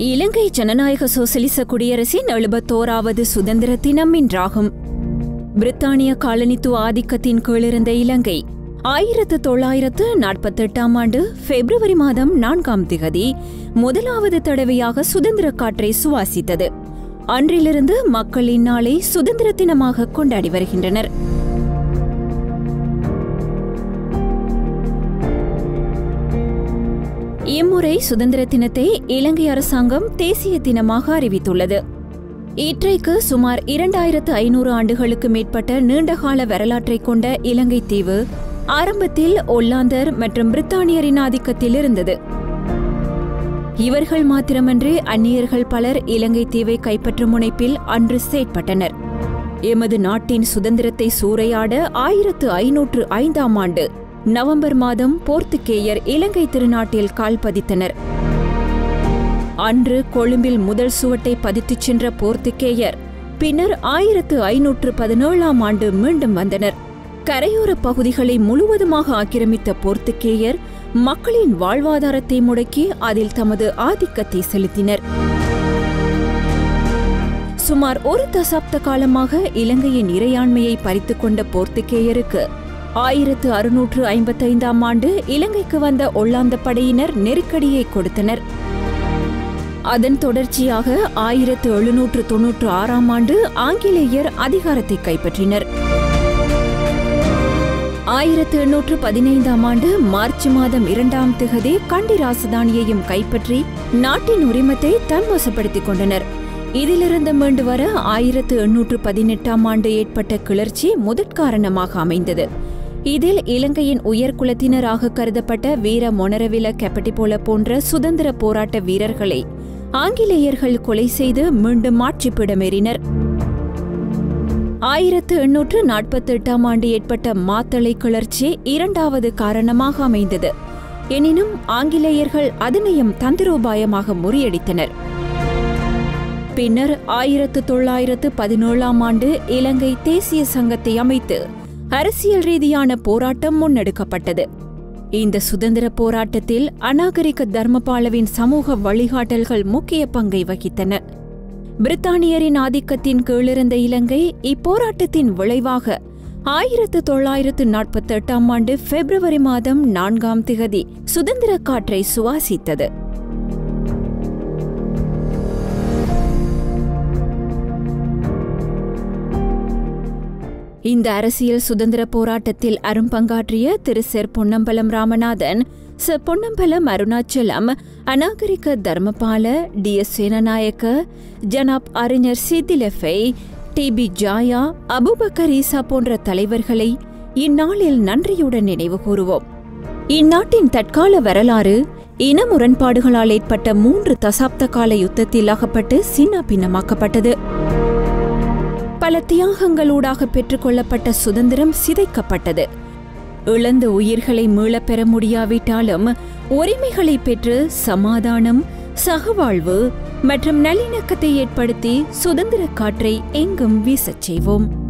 இலங்கை ஜனநாயக சோசலிச குடியரசின் எழுபத்தோராவது சுதந்திர தினம் இன்றாகும். பிரித்தானிய காலனித்துவ ஆதிக்கத்தின் கீழிருந்த இலங்கை ஆயிரத்து தொள்ளாயிரத்து நாற்பத்தெட்டாம் ஆண்டு பிப்ரவரி மாதம் நான்காம் திகதி முதலாவது தடவையாக சுதந்திர காற்றை சுவாசித்தது. அன்றிலிருந்து மக்கள் இந்நாளை சுதந்திர தினமாக கொண்டாடி வருகின்றனர். இம்முறை சுதந்திர தினத்தை இலங்கை அரசாங்கம் தேசிய தினமாக அறிவித்துள்ளது. இற்றைக்கு சுமார் இரண்டாயிரத்து ஐநூறு ஆண்டுகளுக்கு மேற்பட்ட நீண்டகால வரலாற்றை கொண்ட இலங்கை தீவு ஆரம்பத்தில் ஒல்லாந்தர் மற்றும் பிரித்தானியரின் ஆதிக்கத்தில் இருந்தது. இவர்கள் மாத்திரமன்றி அந்நியர்கள் பலர் இலங்கை தீவை கைப்பற்றும் முனைப்பில் அன்று செயற்பட்டனர். எமது நாட்டின் சுதந்திரத்தை சூறையாட ஆயிரத்து ஐநூற்று ஐந்தாம் ஆண்டு நவம்பர் மாதம் போர்த்துக்கேயர் இலங்கை திருநாட்டில் கால் பதித்தனர். அன்று கொழும்பில் முதல் சுவட்டை பதித்துச் சென்ற போர்த்துகேயர் பின்னர் ஆயிரத்து ஐநூற்று பதினேழாம் ஆண்டு மீண்டும் வந்தனர். கரையோர பகுதிகளை முழுவதுமாக ஆக்கிரமித்த போர்த்துக்கேயர் மக்களின் வாழ்வாதாரத்தை முடக்கி அதில் தமது ஆதிக்கத்தை செலுத்தினர். சுமார் ஒரு தசாப்த காலமாக இலங்கையின் இறையாண்மையை பறித்துக்கொண்ட போர்த்துக்கேயருக்கு போர்த்துகேயருக்கு ஆயிரத்து அறுநூற்று ஐம்பத்தைந்தாம் ஆண்டு இலங்கைக்கு வந்த ஒல்லாந்த படையினர் நெருக்கடியை கொடுத்தனர். அதன் தொடர்ச்சியாக ஆயிரத்து எழுநூற்று தொன்னூற்று ஆறாம் ஆண்டு ஆங்கிலேயர் அதிகாரத்தை கைப்பற்றினர். ஆயிரத்து எண்ணூற்று பதினைந்தாம் ஆண்டு மார்ச் மாதம் இரண்டாம் திகதி கண்டி ராசதானியையும் கைப்பற்றி நாட்டின் உரிமத்தை தன்வசப்படுத்திக் கொண்டனர். இதிலிருந்து மீண்டு வர ஆயிரத்து எண்ணூற்று பதினெட்டாம் ஆண்டு ஏற்பட்ட கிளர்ச்சி முதற்காரணமாக அமைந்தது. இதில் இலங்கையின் உயர்குலத்தினராக கருதப்பட்ட வீர மொனரவில கெப்பட்டிபோல போன்ற சுதந்திர போராட்ட வீரர்களை ஆங்கிலேயர்கள் கொலை செய்து மீண்டும் ஆட்சிப்பிடமேறினர் ஆயிரத்து எண்ணூற்று நாற்பத்தி எட்டாம் ஆண்டு ஏற்பட்ட மாத்தளை கிளர்ச்சி இரண்டாவது காரணமாக அமைந்தது. எனினும் ஆங்கிலேயர்கள் அதனையும் தந்திரோபாயமாக முறியடித்தனர். பின்னர் ஆயிரத்து தொள்ளாயிரத்து பதினேழாம் ஆண்டு இலங்கை தேசிய சங்கத்தை அமைத்து அரசியல் ரீதியான போராட்டம் முன்னெடுக்கப்பட்டது. இந்த சுதந்திர போராட்டத்தில் அநாகரிக தர்மபாலவின் சமூக வழிகாட்டல்கள் முக்கிய பங்கை வகித்தன. பிரித்தானியரின் ஆதிக்கத்தின் கீழிருந்த இலங்கை இப்போராட்டத்தின் விளைவாக ஆயிரத்து தொள்ளாயிரத்து நாற்பத்தி எட்டாம் ஆண்டு பிப்ரவரி மாதம் நான்காம் திகதி சுதந்திர காற்றை சுவாசித்தது. இந்த அரசியல் சுதந்திர போராட்டத்தில் அரும்பங்காற்றிய திரு செர் பொன்னம்பலம் ராமநாதன் ச பொன்னம்பலம் அருணாச்சலம் அநாகரிக தர்மபால டி எஸ் சேனநாயக்க ஜனாப் அறிஞர் சீதிலெஃபை டி பி ஜாயா அபுபக்கர் ஈசா போன்ற தலைவர்களை இந்நாளில் நன்றியுடன் நினைவு கூறுவோம். இந்நாட்டின் தற்கால வரலாறு இன முரண்பாடுகளால் ஏற்பட்ட மூன்று தசாப்த கால யுத்தத்தில் அகப்பட்டு சின்ன பின்னமாக்கப்பட்டது பல தியாகங்களூடாக பெற்றுக்கொள்ளப்பட்ட சுதந்திரம் சிதைக்கப்பட்டது. இழந்த உயிர்களை மீளப் பெற முடியாவிட்டாலும் உரிமைகளை பெற்று சமாதானம் சகவாழ்வு மற்றும் நல்லிணக்கத்தை ஏற்படுத்தி சுதந்திர காற்றை எங்கும் வீசச் செய்வோம்.